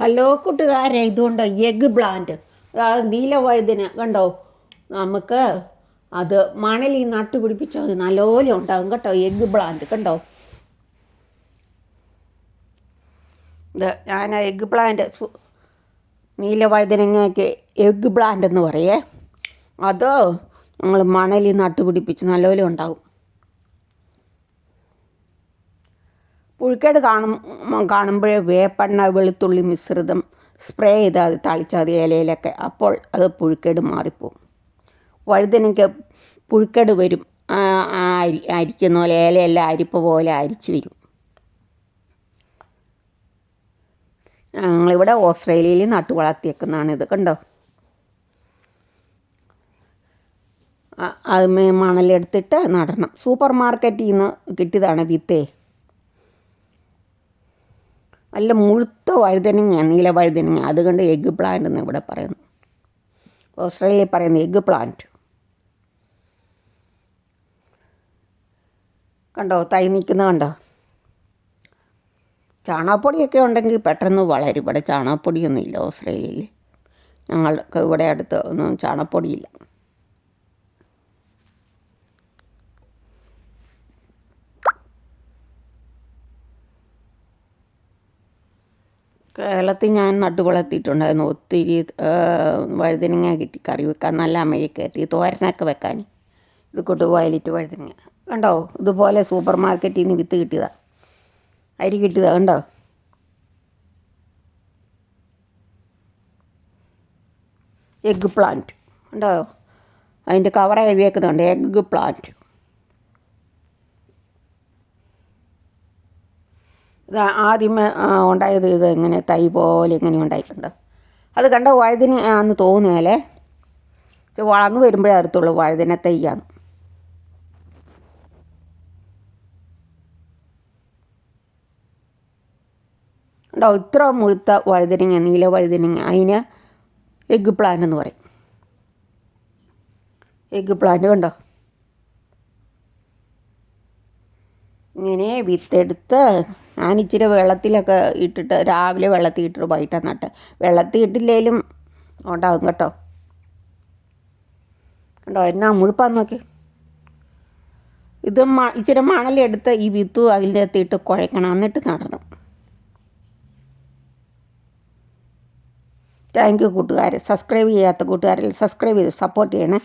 Hello കൂട്ടുകാരെ ഇതുകൊണ്ട് egg plant? അതായത് നീലവഴുതിന് കണ്ടോ? നമുക്ക് അത് മണലിൽ നട്ടുപിടിപ്പിച്ചാൽ അത് നല്ലപോലെ ഉണ്ടാകും കേട്ടോ എഗ് പ്ലാന്റ് കണ്ടോ? ഇത് ഞാൻ എഗ് പ്ലാന്റ് നീലവഴുതനങ്ങയ്ക്ക് എഗ് പ്ലാന്റ് എന്ന് പറയേ? അത് നമ്മൾ മണലിൽ നട്ടുപിടിപ്പിച്ച് നല്ലപോലെ ഉണ്ടാകും പുഴുക്കേട് കാണും കാണുമ്പോഴേ വേപ്പെണ്ണ വെളുത്തുള്ളി മിശ്രിതം സ്പ്രേ ചെയ്താൽ തളിച്ചാൽ മതി ഇലയിലൊക്കെ. അപ്പോൾ അത് പുഴുക്കേട് മാറിപ്പോവും. വഴുതനയ്ക്ക് പുഴുക്കേട് വരും. അരിക്കുന്ന പോലെ ഇലയെല്ലാം അരിപ്പ് പോലെ അരിച്ചു വരും. ഞങ്ങളിവിടെ ഓസ്ട്രേലിയയിൽ നട്ടു വളർത്തിയേക്കുന്നതാണ് ഇത് കണ്ടോ? അത് മണലെടുത്തിട്ട് നടണം. സൂപ്പർ മാർക്കറ്റിൽ നിന്ന് കിട്ടിയതാണ് വിത്തേ. നല്ല മുഴുത്ത വഴുതനങ്ങ നീല വഴുതനങ്ങ. അതുകൊണ്ട് എഗ് പ്ലാന്റ് എന്ന് ഇവിടെ പറയുന്നു. ഓസ്ട്രേലിയയിൽ പറയുന്ന എഗ് പ്ലാന്റ് കണ്ടോ തൈ നിൽക്കുന്നത് കണ്ടോ? ചാണകപ്പൊടിയൊക്കെ ഉണ്ടെങ്കിൽ പെട്ടെന്ന് വളരും. ഇവിടെ ചാണകപ്പൊടിയൊന്നുമില്ല ഓസ്ട്രേലിയയിൽ. ഞങ്ങൾക്ക് ഇവിടെ അടുത്ത് ഒന്നും ചാണകപ്പൊടിയില്ല. കേരളത്തിൽ ഞാൻ നട്ടു വളർത്തിയിട്ടുണ്ടായിരുന്നു ഒത്തിരി വഴുതനങ്ങ കിട്ടി കറി വെക്കാൻ നല്ല അമഴിക്കയറ്റി തോരനൊക്കെ വെക്കാൻ. ഇത് കൊണ്ട് വയലിറ്റ് വഴുതനങ്ങ. കണ്ടോ? ഇതുപോലെ സൂപ്പർ മാർക്കറ്റിൽ നിന്ന് വിത്ത് കിട്ടിയതാണ് അരി കിട്ടിയതാണ് കണ്ടോ? Egg plant. ഉണ്ടോ അതിന്റെ കവർ എഴുതിയേക്കുന്നുണ്ട് എഗ്ഗ് പ്ലാന്റ്. ഇത് ആദ്യമേ ഉണ്ടായത് ഇത് ഇങ്ങനെ തൈ പോലെ ഇങ്ങനെ ഉണ്ടായിട്ടുണ്ട്? അത് കണ്ട വഴുതിന് ആന്ന് തോന്നിയാലേ വളർന്നു വരുമ്പോഴേ അറുത്തുള്ളൂ വഴുതിനെ തൈയാണ് ഉണ്ടോ ഇത്ര മുഴുത്ത വഴുതിനിങ്ങ നീല വഴുതിനിങ്ങ അതിന് എഗ്ഗ് പ്ലാന്റ് എന്ന് പറയും. എഗ്ഗ് പ്ലാന്റ് കണ്ടോ? ഇങ്ങനെ വിത്തെടുത്ത് ഞാനിച്ചിരി വെള്ളത്തിലൊക്കെ ഇട്ടിട്ട് രാവിലെ വെള്ളത്തിൽ ഇട്ടിട്ട് വൈകിട്ട് നട്ട് വെള്ളത്തിൽ ഇട്ടില്ലേലും ഉണ്ടാകും കേട്ടോ. കണ്ടോ എന്നാ മുഴുപ്പാന്ന് നോക്കി. ഇത് മ ഇച്ചിരി മണലെടുത്ത് ഈ വിത്തു അതിന്റെ അകത്ത് ഇട്ട് കുഴക്കണം. എന്നിട്ട് നടണം താങ്ക് യു കൂട്ടുകാർ സബ്സ്ക്രൈബ് ചെയ്യാത്ത കൂട്ടുകാരിൽ സബ്സ്ക്രൈബ് ചെയ്ത് സപ്പോർട്ട് ചെയ്യണേ.